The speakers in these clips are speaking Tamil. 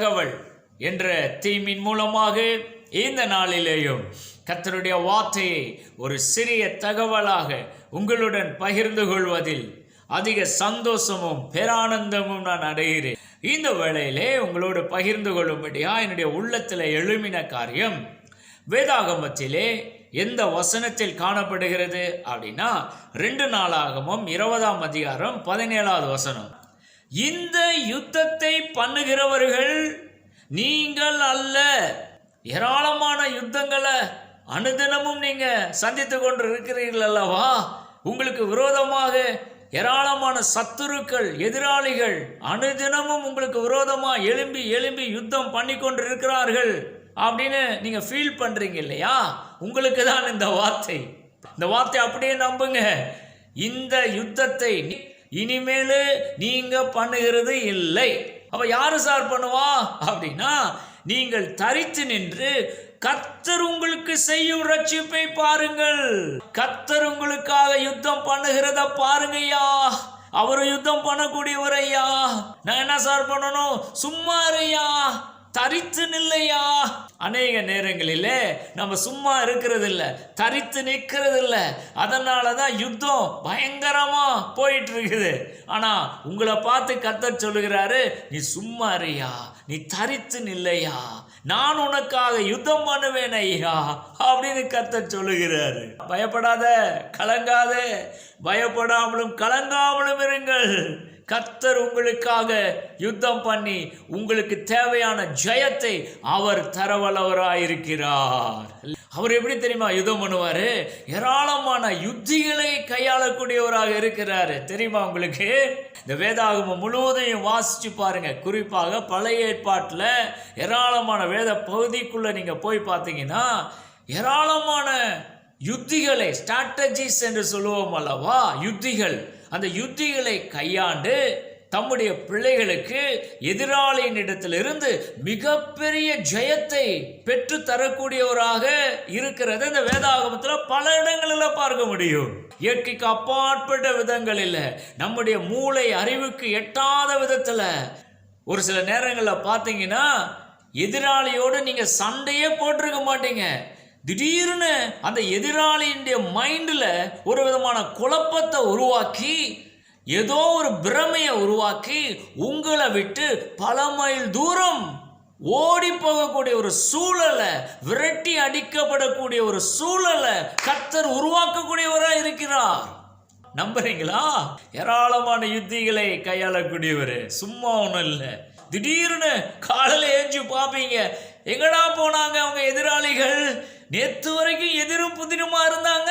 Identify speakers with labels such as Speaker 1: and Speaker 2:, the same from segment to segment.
Speaker 1: தகவல் என்ற தீமின் மூலமாக இந்த நாளிலேயும் கத்தருடைய வார்த்தையை ஒரு சிறிய தகவலாக உங்களுடன் பகிர்ந்து கொள்வதில் அதிக சந்தோஷமும் பேரானந்தமும் நான் அடைகிறேன். இந்த வேளையிலே உங்களோடு பகிர்ந்து கொள்ளும்படியா என்னுடைய உள்ளத்தில் எழுமின காரியம் வேதாகமத்திலே எந்த வசனத்தில் காணப்படுகிறது அப்படின்னா ரெண்டு நாளாகமும் இருபதாம் அதிகாரம் பதினேழாவது வசனம். இந்த யுத்தத்தை பண்ணுகிறவர்கள் நீங்கள் அல்ல. ஏராளமான யுத்தங்களை அனுதினமும் நீங்க சந்தித்து கொண்டு இருக்கிறீர்கள் அல்லவா? உங்களுக்கு விரோதமாக ஏராளமான சத்துருக்கள் எதிராளிகள் அனுதினமும் உங்களுக்கு விரோதமாக எழும்பி எழும்பி யுத்தம் பண்ணி கொண்டு இருக்கிறார்கள் அப்படின்னு நீங்க ஃபீல் பண்றீங்க இல்லையா? உங்களுக்கு தான் இந்த வார்த்தை. இந்த வார்த்தை அப்படியே நம்புங்க. இந்த யுத்தத்தை இனிமேல் நீங்க பண்ணுகிறது இல்லை. அப்ப யாரு சார் பண்ணுவா? அப்படின்னா நீங்கள் தரித்து நின்று கத்தர் உங்களுக்கு செய்யும் ரட்சிப்பை பாருங்கள். கத்தர் உங்களுக்காக யுத்தம் பண்ணுகிறத பாருங்கய்யா. அவர் யுத்தம் பண்ணக்கூடியவர் ஐயா நான் என்ன சார் பண்ணணும்? சும்மா ஐயா தரித்து நில்லையா அநேக நேரங்களிலே நம்ம சும்மா இருக்கிறது இல்லை தரித்து நிற்கிறது இல்லை அதனால தான் யுத்தம் பயங்கரமாக போயிட்டு இருக்குது ஆனால் உங்களை பார்த்து கத்தர் சொல்லுகிறாரு நீ சும்மா அறியா நீ தரித்து நில்லையா நான் உனக்காக யுத்தம் பண்ணுவேன் ஐயா அப்படின்னு கத்தர் சொல்லுகிறாரு. பயப்படாத கலங்காத பயப்படாமலும் கலங்காமலும் இருங்கள். கர்த்தர் உங்களுக்காக யுத்தம் பண்ணி உங்களுக்கு தேவையான ஜெயத்தை அவர் தரவல்லவராயிருக்கிறார். அவர் எப்படி தெரியுமா யுத்தம் பண்ணுவார்? ஏராளமான யுத்திகளை கையாளக்கூடியவராக இருக்கிறாரு. தெரியுமா உங்களுக்கு? இந்த வேதாகமம் முழுவதையும் வாசிச்சு பாருங்க. குறிப்பாக பழைய ஏற்பாட்டில் ஏராளமான வேத பகுதிக்குள்ளே நீங்கள் போய் பார்த்தீங்கன்னா ஏராளமான யுத்திகளை ஸ்ட்ராட்டஜிஸ் என்று சொல்லுவோம் அல்லவா? யுத்திகள். அந்த யுத்திகளை கையாண்டு தம்முடைய பிள்ளைகளுக்கு எதிராளியின் இடத்திலிருந்து மிகப்பெரிய ஜெயத்தை பெற்று தரக்கூடியவராக இருக்கிறது. இந்த வேதாகமத்தில் பல இடங்களில் பார்க்க முடியும். இயற்கைக்கு அப்பாற்பட்ட விதங்களில் நம்முடைய மூளை அறிவுக்கு எட்டாத விதத்தில். ஒரு சில நேரங்களில் பார்த்தீங்கன்னா எதிராளியோடு நீங்கள் சண்டையே போட்டிருக்க மாட்டீங்க. திடீர்னு அந்த எதிராளியினுடைய மைண்டில் ஒரு விதமான குழப்பத்தை உருவாக்கி ஏதோ ஒரு பிரமையை உருவாக்கி உங்களை விட்டு பல மைல் தூரம் ஓடி போகக்கூடிய ஒரு சூழலை விரட்டி அடிக்கப்படக்கூடிய ஒரு சூழலை கத்தர் உருவாக்கக்கூடியவராக இருக்கிறார். நம்புறீங்களா? ஏராளமான யுத்திகளை கையாளக்கூடியவர். சும்மா ஒன்றும் இல்லை. திடீர்னு காலையில் ஏஞ்சி பார்ப்பீங்க. எங்கடா போனாங்க அவங்க எதிராளிகள்? நேற்று வரைக்கும் எதிரும் புதிருமா இருந்தாங்க?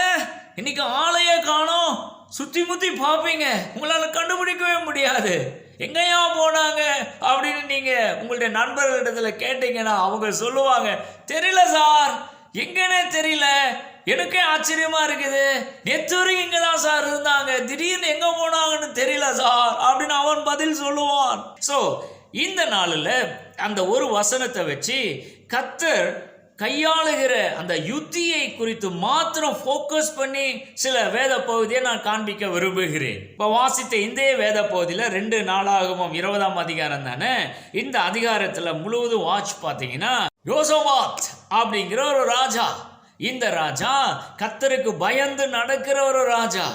Speaker 1: இன்னைக்கு ஆளையே காணோம். சுத்தி முத்தி பார்ப்பீங்க. உங்களால் கண்டுபிடிக்கவே முடியாது. எங்கேயா போனாங்க அப்படின்னு நீங்க உங்களுடைய நண்பர்களிடத்துல கேட்டீங்கன்னா அவங்க சொல்லுவாங்க தெரியல சார். எங்கன்னே தெரியல. எனக்கே ஆச்சரியமா இருக்குது. நேற்று வரைக்கும் இங்க தான் சார் இருந்தாங்க. திடீர்னு எங்க போனாங்கன்னு தெரியல சார். அப்படின்னு அவன் பதில் சொல்லுவான். ஸோ இந்த நாளில் அந்த ஒரு வசனத்தை வச்சு கத்தர் கையாளுகிற அந்த யுத்தியை குறித்து மாத்திரம் ஃபோக்கஸ் பண்ணி சில வேத பகுதியை நான் காண்பிக்க விரும்புகிறேன். இப்போ வாசித்த இந்த வேத பகுதியில் ரெண்டு நாளாகவும் இருபதாம் அதிகாரம் தானே? இந்த அதிகாரத்தில் முழுவதும் வாட்ச் பார்த்தீங்கன்னா யோசோவாத் அப்படிங்கிற ஒரு ராஜா இந்த ராஜா கத்தருக்கு பயந்து நடக்கிற ஒரு ராஜா.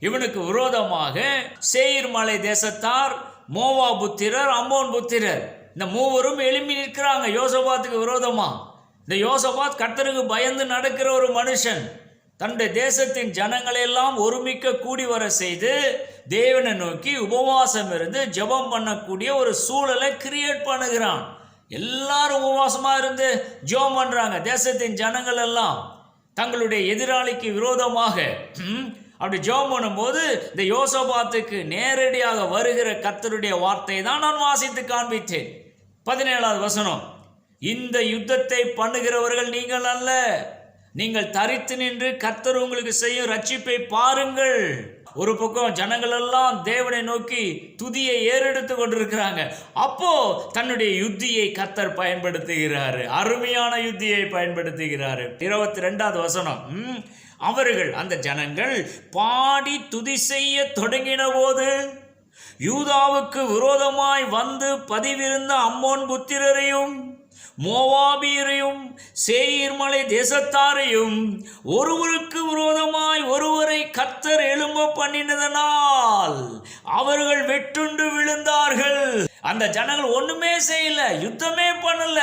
Speaker 1: இவனுக்கு விரோதமாக சேயிர் மலை தேசத்தார் மோவா புத்திரர் அம்மோன் புத்திரர் இந்த மூவரும் எழுப்பி நிற்கிறாங்க. யோசபாத்துக்கு விரோதமா? இந்த யோசபாத் கர்த்தருக்கு பயந்து நடக்கிற ஒரு மனுஷன் தன்னுடைய தேசத்தின் ஜனங்களை எல்லாம் ஒருமிக்க கூடி வர செய்து தேவனை நோக்கி உபவாசம் இருந்து ஜெபம் பண்ணக்கூடிய ஒரு சூழலை கிரியேட் பண்ணுகிறான். எல்லாரும் உபவாசமாக இருந்து ஜெபம் பண்ணுறாங்க தேசத்தின் ஜனங்கள் எல்லாம் தங்களுடைய எதிராளிக்கு விரோதமாக ம், அப்படி ஜெபம் பண்ணும்போது இந்த யோசபாத்துக்கு நேரடியாக வருகிற கர்த்தருடைய வார்த்தை தான் நான் வாசித்து காண்பித்தேன். பதினேழாவது வசனம். இந்த யுத்தத்தை பண்ணுகிறவர்கள் நீங்கள் அல்ல. நீங்கள் தரித்து நின்று கர்த்தர் உங்களுக்கு செய்யும் ரட்சிப்பை பாருங்கள். ஒரு பக்கம் ஜனங்கள் எல்லாம் தேவனை நோக்கி துதியை ஏறெடுத்து கொண்டிருக்கிறாங்க. அப்போ தன்னுடைய யுத்தியை கர்த்தர் பயன்படுத்துகிறாரு. அருமையான யுத்தியை பயன்படுத்துகிறாரு. இருபத்தி ரெண்டாவது வசனம் ம், அவர்கள் அந்த ஜனங்கள் பாடி துதி செய்ய தொடங்கின போது யூதாவுக்கு விரோதமாய் வந்து பதிவிருந்த அம்மோன் புத்திரரையும் மோவாபியரையும் சேயீர் மலை தேசத்தாரையும் ஒருவருக்கு விரோதமாய் ஒருவரை கத்தர் எழும்ப பண்ணினதனால் அவர்கள் வெட்டுண்டு விழுந்தார்கள். அந்த ஜனங்கள் ஒண்ணுமே செய்யல யுத்தமே பண்ணல.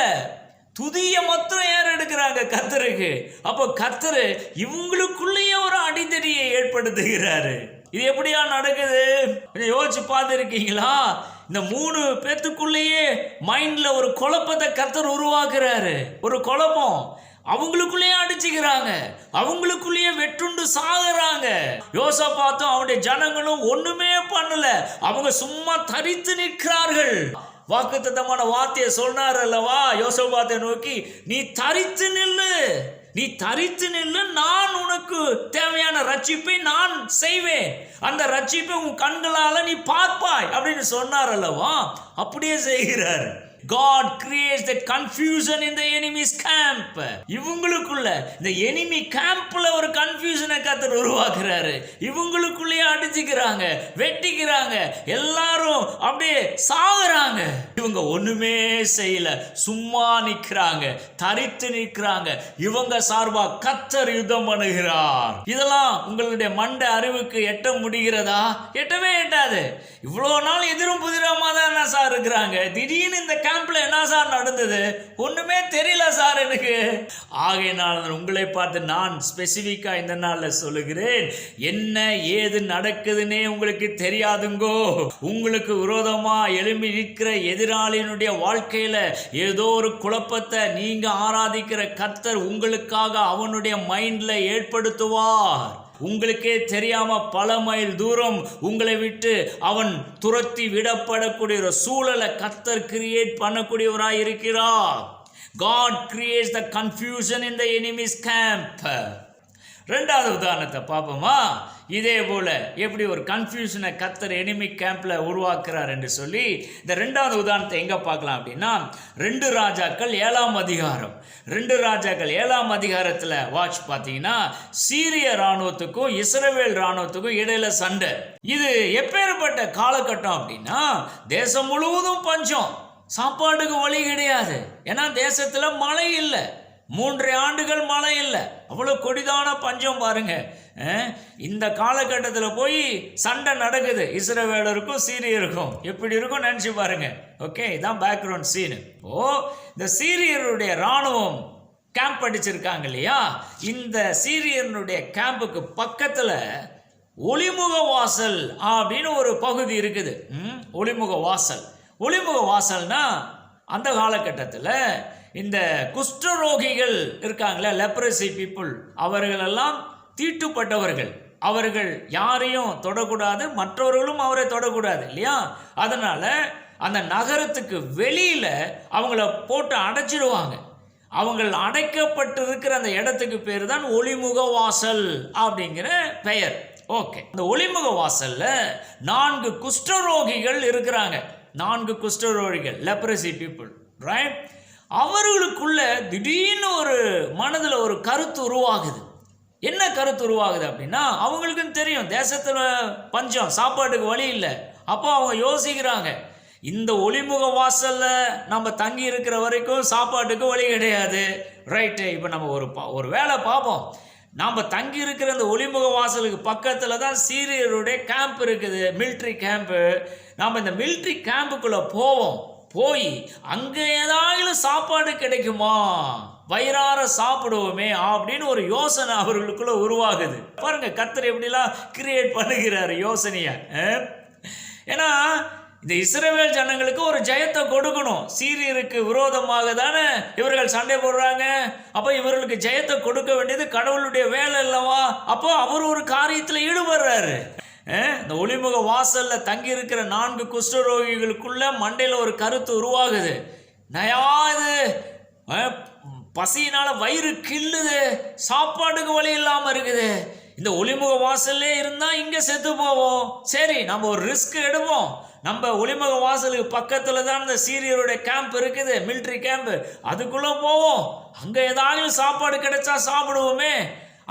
Speaker 1: துதிய மொத்தம் ஏற எடுக்கிறாங்க கத்தருக்கு அப்போ கத்தரு இவங்களுக்குள்ளேயே ஒரு அடித்தடியை ஏற்படுத்துகிறாரு. இது எப்படியா நடக்குது? யோசிச்சு பார்த்துருக்கீங்களா? இந்த மூணு பேத்துக்குள்ளேயே மைண்ட்ல ஒரு குழப்பத்தை கத்தர் உருவாக்குறாரு. ஒரு குழப்பம். அவங்களுக்குள்ளேயே அடிச்சுக்கிறாங்க. அவங்களுக்குள்ளேயே வெட்டுண்டு சாகுறாங்க. யோசா பார்த்தோம் அவனுடைய ஜனங்களும் ஒண்ணுமே பண்ணல. அவங்க சும்மா தரித்து நிற்கிறார்கள். வாக்குத்தத்தமான வார்த்தையை சொன்னார் அல்லவா? யோசபாத்தை நோக்கி நீ தரித்து நில்லு. நீ தரித்து நில்லு நான் உனக்கு தேவையான ரட்சிப்பை நான் செய்வேன். அந்த ரட்சிப்பை உன் கண்களால நீ பார்ப்பாய் அப்படின்னு சொன்னார் அல்லவா? அப்படியே செய்கிறார். காட் கிரியேட் த கன்ஃபியூஷன் இந்த எனிமிஸ் கேம்ப் இவங்களுக்குள்ள இந்த எனிமி கேம்ப்ல ஒரு கத்தர் உருவாக்குறாரு. இவங்களுக்குள்ளேயே அடிச்சுக்கிறாங்க வெட்டிக்கிறாங்க எல்லாரும் அப்படியே சாகுறாங்க. இவங்க ஒண்ணுமே செய்யல. சும்மா நிக்கிறாங்க தரித்து நிற்கிறாங்க இவங்க சார்பா கத்தர் யுத்தம் பண்ணுகிறார். இதெல்லாம் உங்களுடைய மண்ட அறிவுக்கு எட்ட முடிகிறதா? எட்டவே எட்டாது. இவ்வளோ நாள் எதிரும் புதிரமா தான் என்ன சார் இருக்கிறாங்க? திடீர்னு இந்த கேம்ப்ல என்ன சார் நடந்தது? ஒண்ணுமே தெரியல சார் எனக்கு. ஆகையினால் உங்களை பார்த்து நான் ஸ்பெசிபிக்கா இந்த நாள்ல சொல்லுகிறேன். என்ன ஏது நடக்குதுன்னே உங்களுக்கு தெரியாதுங்கோ. உங்களுக்கு விரோதமா எழும்பி நிற்கிற எதிராளியினுடைய வாழ்க்கையில ஏதோ ஒரு குழப்பத்தை நீங்க ஆராதிக்கிற கர்த்தர் உங்களுக்காக அவனுடைய மைண்ட்ல ஏற்படுத்துவார். உங்களுக்கே தெரியாம பல மைல் தூரம் உங்களை விட்டு அவன் துரத்தி விடப்படக்கூடிய ஒரு சூழலை கத்தர் கிரியேட் பண்ணக்கூடியவராய் இருக்கிறார். God creates the confusion in the enemy's camp. ரெண்டாவது உதாரணத்தை பார்ப்போமா? இதே போல எப்படி ஒரு கன்ஃபியூஷனை கத்தர் எனிமி கேம்ப்ல உருவாக்குறார் என்று சொல்லி இந்த ரெண்டாவது உதாரணத்தை எங்க பார்க்கலாம் அப்படின்னா ரெண்டு ராஜாக்கள் ஏழாம் அதிகாரம். ரெண்டு ராஜாக்கள் ஏழாம் அதிகாரத்தில் வாட்ச் பார்த்தீங்கன்னா சீரிய இராணுவத்துக்கும் இஸ்ரவேல் இராணுவத்துக்கும் இடையில சண்டை. இது எப்பேற்பட்ட காலகட்டம் அப்படின்னா தேசம் முழுவதும் பஞ்சம். சாப்பாட்டுக்கு வழி கிடையாது. ஏன்னா தேசத்துல மழை இல்லை. மூன்றரை ஆண்டுகள் மழை இல்லை. அவ்வளோ கொடிதான பஞ்சம் பாருங்க. இந்த காலகட்டத்தில் போய் சண்டை நடக்குது. இஸ்ரவேலருக்கும் சீரியருக்கும். எப்படி இருக்கும் நினச்சி பாருங்க. ஓகே இதான் பேக்ரவுண்ட் சீனு ஓ இந்த சீரியருடைய இராணுவம் கேம்ப் அடிச்சிருக்காங்க இல்லையா? இந்த சீரியனுடைய கேம்புக்கு பக்கத்தில் ஒளிமுக வாசல் அப்படின்னு ஒரு பகுதி இருக்குது. ம், ஒளிமுக வாசல். ஒளிமுக வாசல்னா அந்த காலகட்டத்தில் இந்த குஷ்டரோகிகள் இருக்காங்களே லெப்ரசி பீப்புள் அவர்களெல்லாம் தீட்டுப்பட்டவர்கள். அவர்கள் யாரையும் தொடக்கூடாது மற்றவர்களும் அவரை தொடக்கூடாது இல்லையா? அதனால் அந்த நகரத்துக்கு வெளியில் அவங்கள போட்டு அடைச்சிடுவாங்க. அவங்கள் அடைக்கப்பட்டிருக்கிற அந்த இடத்துக்கு பேர் தான் ஒளிமுக வாசல் அப்படிங்கிற பெயர். ஓகே. இந்த ஒளிமுக வாசலில் நான்கு குஷ்டரோகிகள் இருக்கிறாங்க. நான்கு குஷ்டரோகிகள் லெப்ரசி பீப்புள் ரைட் அவர்களுக்குள்ள திடீர்னு ஒரு மனதில் ஒரு கருத்து உருவாகுது. என்ன கருத்து உருவாகுது அப்படின்னா அவங்களுக்கும் தெரியும் தேசத்தில் பஞ்சம் சாப்பாட்டுக்கு வழி இல்லை. அப்போ அவங்க யோசிக்கிறாங்க இந்த ஒளிமுக வாசலில் நம்ம தங்கி இருக்கிற வரைக்கும் சாப்பாட்டுக்கு வழி கிடையாது. ரைட்டு இப்போ நம்ம ஒரு பா- ஒரு வேலை பார்ப்போம். நாம் தங்கி இருக்கிற அந்த ஒளிமுக வாசலுக்கு பக்கத்தில் தான் சீரியருடைய கேம்ப் இருக்குது மில்ட்ரி கேம்ப்பு நாம் இந்த மில்ட்ரி கேம்புக்குள்ளே போவோம். போய் அங்கே ஏதாவது சாப்பாடு கிடைக்குமா? வயிறார சாப்பிடுவோமே அப்படின்னு ஒரு யோசனை அவர்களுக்குள்ள உருவாகுது. பாருங்க கத்தர் எப்படிலாம் கிரியேட் பண்ணுகிறார் யோசனைய. ஏன்னா இந்த இஸ்ரேவேல் ஜனங்களுக்கு ஒரு ஜெயத்தை கொடுக்கணும். சீரியருக்கு விரோதமாக தானே இவர்கள் சண்டை போடுறாங்க. அப்போ இவர்களுக்கு ஜெயத்தை கொடுக்க வேண்டியது கடவுளுடைய வேலை அல்லவா? அப்போ அவர் ஒரு காரியத்தில் ஈடுபடுறாரு. இந்த ஒளிமுக வாசலில் தங்கியிருக்கிற நான்கு குஷ்டரோகிகளுக்குள்ள மண்டையில் ஒரு கருத்து உருவாகுது. நயா இது? பசியினால் வயிறு கிள்ளுது. சாப்பாட்டுக்கு வழி இல்லாமல் இருக்குது. இந்த ஒளிமுக வாசல்லே இருந்தால் இங்கே செத்து போவோம். சரி நம்ம ஒரு ரிஸ்க் எடுப்போம். நம்ம ஒளிமுக வாசலுக்கு பக்கத்தில் தான் இந்த சீரியருடைய கேம்ப் இருக்குது மிலிட்ரி கேம்ப். அதுக்குள்ளே போவோம். அங்கே ஏதாவது சாப்பாடு கிடைச்சா சாப்பிடுவோமே.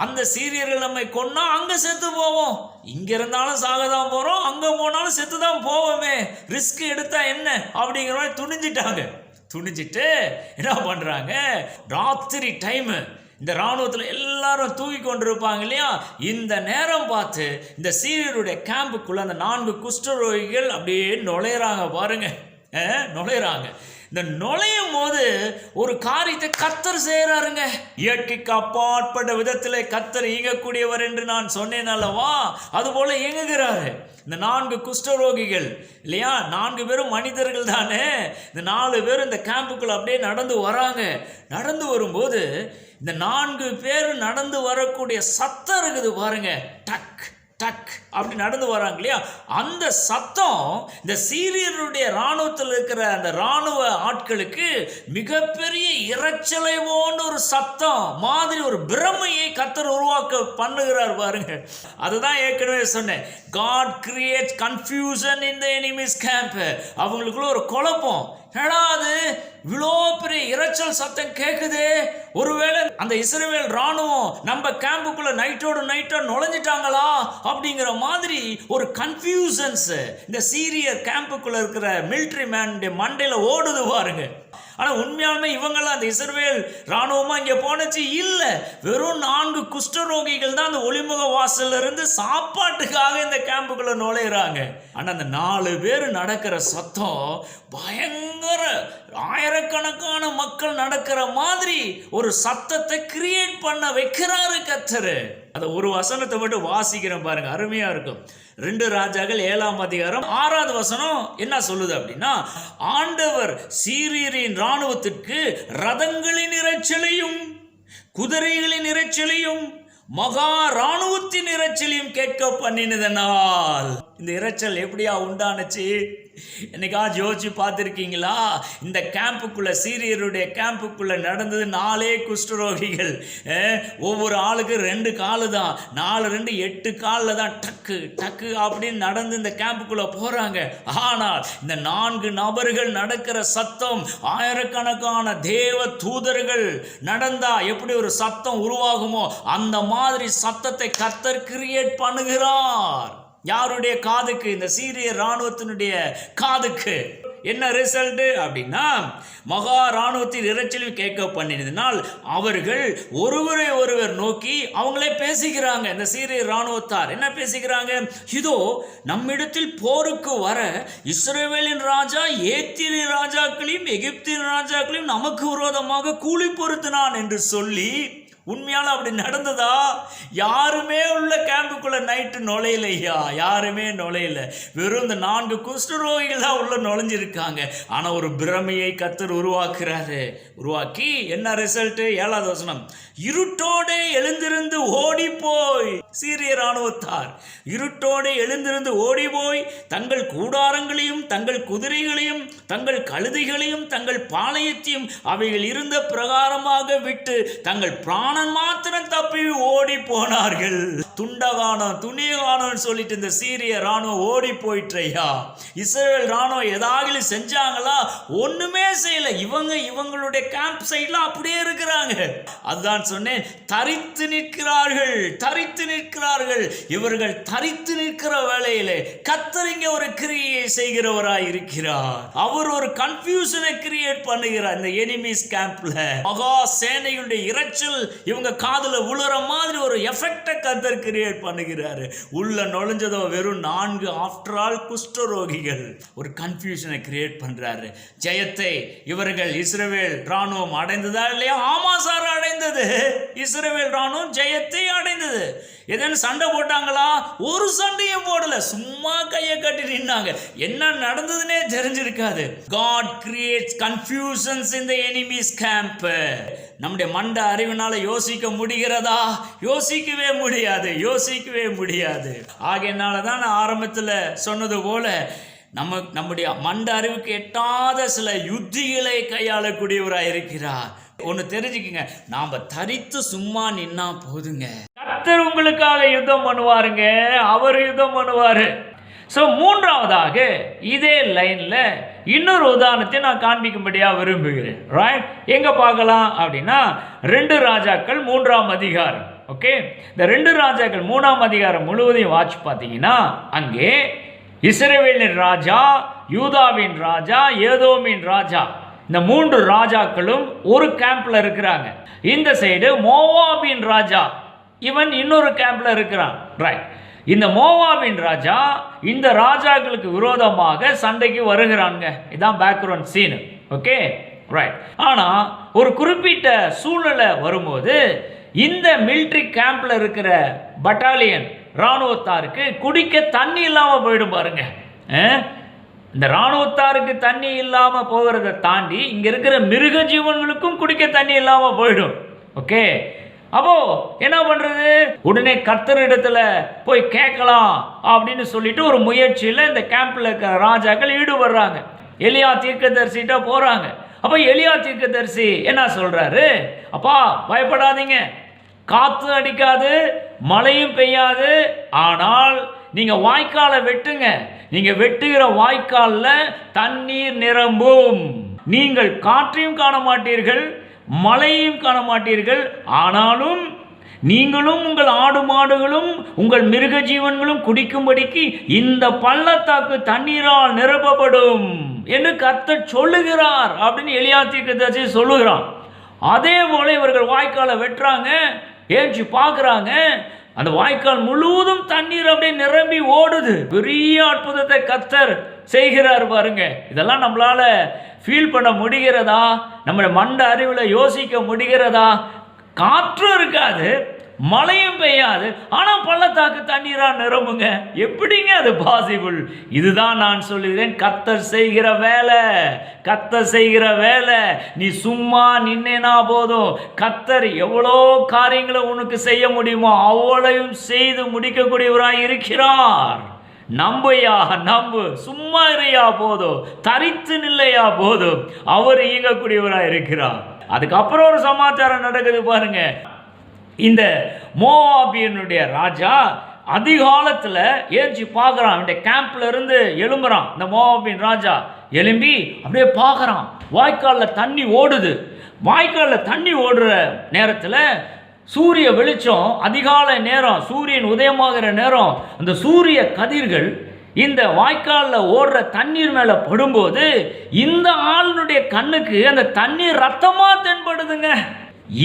Speaker 1: அந்த சீரியர்கள் நம்மை கொன்னா அங்க செத்து போவோம். இங்க இருந்தாலும் சாக தான் போறோம் அங்க போனாலும் செத்து தான் போவோமே. ரிஸ்க் எடுத்தா என்ன? அப்படிங்கிற மாதிரி துணிஞ்சிட்டாங்க. துணிஞ்சிட்டு என்ன பண்றாங்க? ராத்திரி டைம் இந்த ராணுவத்தில் எல்லாரும் தூக்கி கொண்டிருப்பாங்க இல்லையா? இந்த நேரம் பார்த்து இந்த சீரியருடைய கேம்புக்குள்ள அந்த நான்கு குஷ்டரோகிகள் அப்படியே நுழையிறாங்க பாருங்க. நுழையிறாங்க. இந்த நுழையும் போது ஒரு காரியத்தை கத்தர் செய்கிறாருங்க இயற்கைக்கு அப்பாற்பட்ட விதத்தில் கத்தர் இயங்கக்கூடியவர் என்று நான் சொன்னேன் அல்லவா? அதுபோல இயங்குகிறாரு. இந்த நான்கு குஷ்டரோகிகள் இல்லையா? நான்கு பேரும் மனிதர்கள் தானே. இந்த நாலு பேரும் இந்த கேம்புக்குள்ள அப்படியே நடந்து வராங்க. நடந்து வரும்போது இந்த நான்கு பேர் நடந்து வரக்கூடிய சத்தம் இருக்குது பாருங்க. டக். டக் அப்படி நடந்து வராங்க இல்லையா? அந்த சத்தம் இந்த சீரியருடைய இராணுவத்தில் இருக்கிற அந்த இராணுவ ஆட்களுக்கு மிகப்பெரிய இரைச்சலை போன்ற ஒரு சத்தம் மாதிரி ஒரு பிரமையை கத்தர் உருவாக்க பண்ணுகிறார் பாருங்க. அதுதான் ஏற்கனவே சொன்னேன். God create confusion in the enemies camp அவங்களுக்குள்ள ஒரு குழப்பம். என்னடா அது? இவ்வளோ பெரிய இரைச்சல் சத்தம் கேட்குது ஒருவேளை அந்த இஸ்ரேல் ராணுவம் நம்ம கேம்புக்குள்ள நைட்டோட நைட்டா நுழைஞ்சிட்டாங்களா அப்படிங்கிற மாதிரி ஒரு கன்ஃபியூசன்ஸ் இந்த சீரியர் கேம்புக்குள்ள இருக்கிற மிலிட்ரி மேன் மண்டையில ஓடுது பாருங்க. ஆனா உண்மையாலுமே இவங்கெல்லாம் அந்த இசர்வேல் ராணுவமா இங்க போனச்சு இல்ல. வெறும் நான்கு குஷ்டரோகிகள் தான் அந்த ஒளிமுக வாசல்ல இருந்து சாப்பாட்டுக்காக இந்த கேம்புக்குள்ள நுழையிறாங்க. ஆனா அந்த நாலு பேர் நடக்கிற சத்தம் பயங்கர ஆயிரக்கணக்கான மக்கள் நடக்கிற மாதிரி ஒரு சத்தத்தை கிரியேட் பண்ண வைக்கிறாரு கத்தரு அதை ஒரு வசனத்தை மட்டும் வாசிக்கிறேன் பாருங்க அருமையா இருக்கும். ரெண்டு ராஜாக்கள் ஏழாம் அதிகாரம் ஆறாவது வசனம் என்ன சொல்லுது அப்படின்னா ஆண்டவர் சீரியரின் இராணுவத்திற்கு ரதங்களின் இரைச்சலையும் குதிரைகளின் இரைச்சலையும் மகா இராணுவத்தின் இரைச்சலையும் கேட்க பண்ணினதனால் இந்த இரைச்சல் எப்படியா உண்டானுச்சு? என்னைக்காவது யோசிச்சு பார்த்துருக்கீங்களா? இந்த கேம்புக்குள்ள சீரியருடைய கேம்புக்குள்ள நடந்தது நாலே குஷ்டரோகிகள் ஒவ்வொரு ஆளுக்கு ரெண்டு காலு தான் நாலு ரெண்டு எட்டு காலில் தான் டக்கு டக்கு அப்படின்னு நடந்து இந்த கேம்புக்குள்ளே போகிறாங்க ஆனால் இந்த நான்கு நபர்கள் நடக்கிற சத்தம் ஆயிரக்கணக்கான தேவ தூதர்கள் நடந்தா எப்படி ஒரு சத்தம் உருவாகுமோ அந்த மாதிரி சத்தத்தை கத்தர் கிரியேட் பண்ணுகிறார். யாருடைய காதுக்கு? இந்த சீரிய இராணுவத்தினுடைய காதுக்கு. என்ன ரிசல்ட் அப்படின்னா மகா இராணுவத்தின் இரைச்சலையும் கேட்க பண்ணினதினால் அவர்கள் ஒருவரை ஒருவர் நோக்கி அவங்களே பேசிக்கிறாங்க இந்த சீரிய இராணுவத்தார் என்ன பேசிக்கிறாங்க இதோ நம்மிடத்தில் போருக்கு வர இஸ்ரேவேலின் ராஜா ஏத்தியரின் ராஜாக்களையும் எகிப்தின் ராஜாக்களையும் நமக்கு விரோதமாக கூலி பொருத்தினான் என்று சொல்லி உண்மையால அப்படி நடந்ததா? யாருமே உள்ள கேம்புக்குள்ள நைட்டு நுழையலையா? யாருமே நுழையல. வெறும் இந்த நான்கு குஷ்டரோகிகள் தான் உள்ள நுழைஞ்சிருக்காங்க. ஆனா ஒரு பிரமையை கத்தர் உருவாக்குறாரு. உருவாக்கி என்ன ரிசல்ட் ஏழாவது வசனம். இருட்டோடு எழுந்திருந்து ஓடி போய் சீரிய ராணுவத்தார் இருட்டோடு எழுந்திருந்து ஓடி போய் தங்கள் கூடாரங்களையும் தங்கள் குதிரைகளையும் தங்கள் கழுதைகளையும் தங்கள் பாளையத்தையும் அவைகள் இருந்த பிரகாரமாக விட்டு தங்கள் பிராண காணன் மாத்திரம் தப்பி ஓடி போனார்கள். துண்டகானம் துணியகானம்னு சொல்லிட்டு இந்த சீரிய ராணுவம் ஓடி போயிட்டையா இஸ்ரேல் ராணுவம் ஏதாவது செஞ்சாங்களா? ஒண்ணுமே செய்யல. இவங்க இவங்களுடைய கேம்ப் சைட்ல அப்படியே இருக்கிறாங்க. அதுதான் சொன்னேன் தரித்து நிற்கிறார்கள் தரித்து நிற்கிறார்கள். இவர்கள் தரித்து நிற்கிற வேலையில கத்தரிங்க ஒரு கிரியை செய்கிறவராய் இருக்கிறார். அவர் ஒரு கன்ஃபியூஷனை கிரியேட் பண்ணுகிறார் இந்த எனிமீஸ் கேம்ப்ல மகா சேனையுடைய இரைச்சல் இவங்க காதில் உழுற மாதிரி ஒரு எஃபெக்டை கத்தர் கிரியேட் பண்ணுகிறாரு. உள்ள நுழைஞ்சதோ வெறும் நான்கு ஆஃப்டர் ஆல் குஷ்டரோகிகள். ஒரு கன்ஃபியூஷனை கிரியேட் பண்றாரு. ஜெயத்தை இவர்கள் இஸ்ரவேல் ராணுவம் அடைந்ததா இல்லையா? ஆமா சார் அடைந்தது. இஸ்ரவேல் ராணுவம் ஜெயத்தை அடைந்தது. எதன்னு சண்டை போட்டாங்களா? ஒரு சண்டையும் போடல. சும்மா கையை கட்டி நின்னாங்க. என்ன நடந்ததுன்னே தெரிஞ்சிருக்காது. காட் கிரியேட்ஸ் கன்ஃபியூஷன்ஸ் இந்த எனிமிஸ் கேம்ப் நம்முடைய மண்ட அறிவினால யோசிக்க முடிகிறதா? யோசிக்கவே முடியாது யோசிக்கவே முடியாது. ஆகையினால தான் நான் ஆரம்பத்தில் சொன்னது போல நம்ம நம்முடைய மண்ட அறிவுக்கு எட்டாத சில யுத்திகளை கையாளக்கூடியவராக இருக்கிறார். ஒன்று தெரிஞ்சுக்குங்க நாம் தரித்து சும்மா நின்னா போதுங்க. கர்த்தர் உங்களுக்காக யுத்தம் பண்ணுவாருங்க அவர் யுத்தம் பண்ணுவாரு. ஸோ மூன்றாவதாக இதே லைனில் இன்னொரு உதாரணத்தை நான் காண்பிக்கும்படியாக விரும்புகிறேன். ரைட் எங்கே பார்க்கலாம் அப்படின்னா ரெண்டு ராஜாக்கள் மூன்றாம் அதிகாரம். ஓகே இந்த ரெண்டு ராஜாக்கள் மூணாம் அதிகாரம் முழுவதையும் வாட்ச் பார்த்தீங்கன்னா அங்கே இஸ்ரேவேலின் ராஜா யூதாவின் ராஜா ஏதோமின் ராஜா இந்த மூன்று ராஜாக்களும் ஒரு கேம்ப்ல இருக்கிறாங்க. இந்த சைடு மோவாபின் ராஜா இவன் இன்னொரு கேம்ப்ல இருக்கிறான். ரைட் இந்த மோவாவின் ராஜா இந்த ராஜாக்களுக்கு விரோதமாக சண்டைக்கு வருகிறாங்க இதுதான் பேக்ரவுண்ட் சீன் ஓகே ரைட் ஆனால் ஒரு குறிப்பிட்ட சூழ்நிலை வரும்போது இந்த மிலிட்ரி கேம்ப்ல இருக்கிற பட்டாலியன் இராணுவத்தாருக்கு குடிக்க தண்ணி இல்லாமல் போயிடும் பாருங்க. இந்த இராணுவத்தாருக்கு தண்ணி இல்லாமல் போகிறத தாண்டி இங்கே இருக்கிற மிருக ஜீவன்களுக்கும் குடிக்க தண்ணி இல்லாமல் போயிடும். ஓகே அப்போ என்ன பண்றது? உடனே கர்த்தர் இடத்துல போய் கேட்கலாம் அப்படின்னு சொல்லிட்டு ஒரு முயற்சியில் இந்த கேம்ப்ல இருக்கிற ராஜாக்கள் ஈடுபடுறாங்க. எலியா தீர்க்கதரிசிட்ட போறாங்க. அப்போ எலியா தீர்க்கதரிசி என்ன சொல்றாரு? அப்பா பயப்படாதீங்க. காத்து அடிக்காது மழையும் பெய்யாது. ஆனால் நீங்க வாய்க்காலை வெட்டுங்க. நீங்க வெட்டுகிற வாய்க்காலில் தண்ணீர் நிரம்பும். நீங்கள் காற்றையும் காண மாட்டீர்கள். மழையும் காண மாட்டீர்கள் ஆனாலும் நீங்களும் உங்கள் ஆடு மாடுகளும் உங்கள் மிருக ஜீவன்களும் குடிக்கும்படிக்கு இந்த பள்ளத்தாக்கு தண்ணீரால் நிரப்பப்படும் என்று கர்த்தர் சொல்லுகிறார் அப்படின்னு எளியா தீர்க்கதரிசி சொல்லுகிறான். அதே போல இவர்கள் வாய்க்காலை வெட்டுறாங்க ஏஞ்சி பார்க்குறாங்க. அந்த வாய்க்கால் முழுவதும் தண்ணீர் அப்படியே நிரம்பி ஓடுது. பெரிய அற்புதத்தை கத்தர் செய்கிறார் பாருங்க. இதெல்லாம் நம்மளால ஃபீல் பண்ண முடிகிறதா? நம்ம மண்ட அறிவில் யோசிக்க முடிகிறதா? காற்றும் இருக்காது மழையும் பெய்யாது ஆனால் பள்ளத்தாக்கு தண்ணீராக நிரம்புங்க. எப்படிங்க அது பாசிபிள் இதுதான் நான் சொல்லுகிறேன் கத்தர் செய்கிற வேலை. கத்தர் செய்கிற வேலை. நீ சும்மா நின்னேனா போதும். கத்தர் எவ்வளோ காரியங்களை உனக்கு செய்ய முடியுமோ அவ்வளவையும் செய்து முடிக்கக்கூடியவராக இருக்கிறார். நம்பையா நம்பு. சும்மா இறையா போதும். தரித்து நில்லையா போதும். அவர் இயங்கக்கூடியவராக இருக்கிறார். அதுக்கப்புறம் ஒரு சமாச்சாரம் நடக்குது பாருங்க. இந்த மோவாபியனுடைய ராஜா அதிகாலத்தில் ஏஞ்சி பார்க்குறான். அவன் கேம்ப்ல இருந்து எழும்புறான். இந்த மோவாபின் ராஜா எழும்பி அப்படியே பார்க்குறான். வாய்க்காலில் தண்ணி ஓடுது. வாய்க்காலில் தண்ணி ஓடுற நேரத்தில் சூரிய வெளிச்சம் அதிகாலை நேரம் சூரியன் உதயமாகிற நேரம் அந்த சூரிய கதிர்கள் இந்த வாய்க்காலில் ஓடுற தண்ணீர் மேலே படும்போது இந்த ஆளுனுடைய கண்ணுக்கு அந்த தண்ணீர் ரத்தமாக தென்படுதுங்க.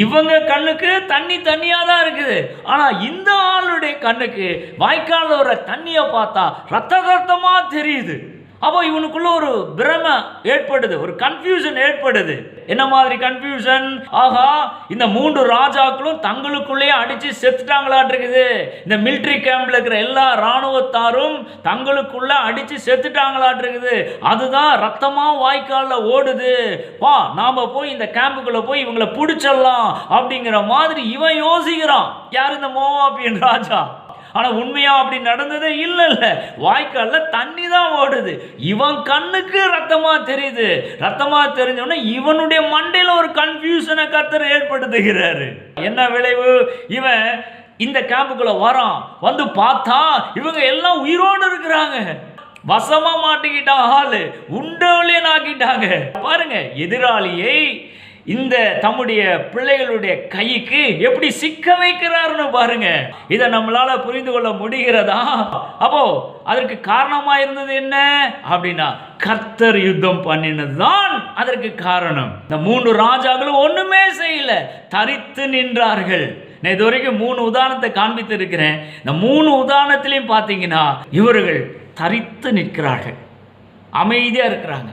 Speaker 1: இவங்க கண்ணுக்கு தண்ணி தண்ணியாக தான் இருக்குது. ஆனால் இந்த ஆளுடைய கண்ணுக்கு வாய்க்காலில் வர தண்ணியை பார்த்தா ரத்த ரத்தமாக தெரியுது. அப்போ இவனுக்குள்ள ஒரு பிரம ஏற்படுது ஒரு கன்ஃபியூஷன் ஏற்படுது. என்ன மாதிரி கன்ஃபியூஷன் ஆகா இந்த மூன்று ராஜாக்களும் தங்களுக்குள்ளேயே அடிச்சு செத்துட்டாங்களாட்டிருக்குது. இந்த மிலிட்ரி கேம்ப்ல இருக்கிற எல்லா ராணுவத்தாரும் தங்களுக்குள்ள அடிச்சு செத்துட்டாங்களாட்டிருக்குது. அதுதான் ரத்தமா வாய்க்காலில் ஓடுது. வா நாம போய் இந்த கேம்புக்குள்ள போய் இவங்களை பிடிச்சிடலாம் அப்படிங்கிற மாதிரி இவன் யோசிக்கிறான். யார் இந்த மோவாபியன் ராஜா? ஆனால் உண்மையாக அப்படி நடந்ததே? இல்லை இல்லை வாய்க்கால்ல தண்ணி தான் ஓடுது. இவன் கண்ணுக்கு ரத்தமாக தெரியுது. ரத்தமாக தெரிஞ்சோன்னா இவனுடைய மண்டையில் ஒரு கன்ஃபியூஷனை கத்தர் ஏற்படுத்துகிறாரு. என்ன விளைவு? இவன் இந்த கேம்புக்குள்ள வரான். வந்து பார்த்தா இவங்க எல்லாம் உயிரோடு இருக்கிறாங்க. வசமா மாட்டிக்கிட்டான் ஆளு. உண்டவளியன் ஆக்கிட்டாங்க பாருங்க எதிராளியை இந்த தம்முடைய பிள்ளைகளுடைய கைக்கு எப்படி சிக்க வைக்கிறாருன்னு பாருங்க. இதை நம்மளால புரிந்து கொள்ள முடிகிறதா? அப்போ அதற்கு காரணமா இருந்தது என்ன? அப்படின்னா கர்த்தர் யுத்தம் பண்ணினதுதான் அதற்கு காரணம். இந்த மூன்று ராஜாக்களும் ஒண்ணுமே செய்யல. தரித்து நின்றார்கள். நான் இது வரைக்கும் மூணு உதாரணத்தை காண்பித்து இருக்கிறேன் இந்த மூணு உதாரணத்திலையும் பார்த்தீங்கன்னா இவர்கள் தரித்து நிற்கிறார்கள். அமைதியாக இருக்கிறாங்க.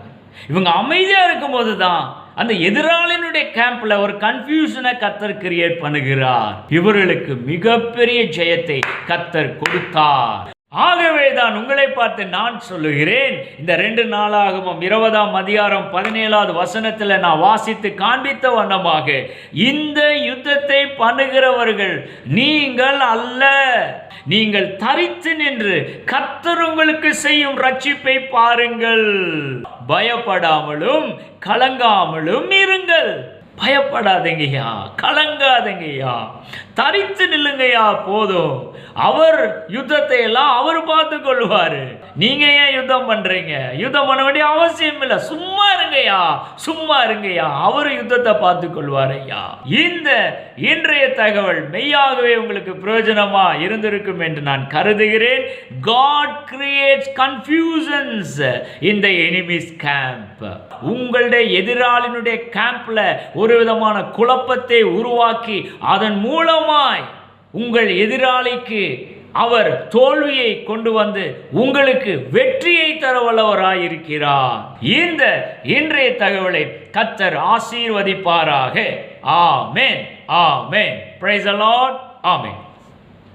Speaker 1: இவங்க அமைதியாக இருக்கும்போது தான் அந்த எதிராளியினுடைய கேம்ப்ல ஒரு கன்ஃபியூஷனை கத்தர் கிரியேட் பண்ணுகிறார். இவர்களுக்கு மிகப்பெரிய ஜெயத்தை கத்தர் கொடுத்தார். ஆகவே தான் உங்களை பார்த்து நான் சொல்லுகிறேன். இந்த ரெண்டு நாளாகவும் இருபதாம் அதிகாரம் பதினேழாவது வசனத்தில் நான் வாசித்து காண்பித்த வண்ணமாக இந்த யுத்தத்தை பண்ணுகிறவர்கள் நீங்கள் அல்ல. நீங்கள் தரித்து நின்று கர்த்தர் உங்களுக்கு செய்யும் ரட்சிப்பை பாருங்கள். பயப்படாமலும் கலங்காமலும் இருங்கள். பயப்படாதீங்கய்யா கலங்காதீங்கய்யா தரித்து நில்லுங்கய்யா போதும். அவர் யுத்தத்தை எல்லாம் அவர் பார்த்து கொள்வாரு. நீங்க ஏன் யுத்தம் பண்றீங்க? யுத்தம் பண்ண வேண்டிய அவசியம் இல்லை. சும்மா இருங்கய்யா சும்மா இருங்கய்யா. அவர் யுத்தத்தை பார்த்து கொள்வார் ஐயா இந்த இன்றைய தகவல் மெய்யாகவே உங்களுக்கு பிரயோஜனமா இருந்திருக்கும் என்று நான் கருதுகிறேன். காட் கிரியேட்ஸ் கன்ஃபியூசன்ஸ் இந்த எனிமிஸ் கேம்ப் உங்களுடைய எதிராளினுடைய கேம்ப்ல ஒரு விதமான குழப்பத்தை உருவாக்கி அதன் மூலமாய் உங்கள் எதிராளிக்கு அவர் தோல்வியை கொண்டு வந்து உங்களுக்கு வெற்றியை தர வல்லவராயிருக்கிறார் இந்த இன்றைய தகவலை கத்தர் ஆசீர்வதிப்பாராக. Amen. Amen. Praise the Lord amen.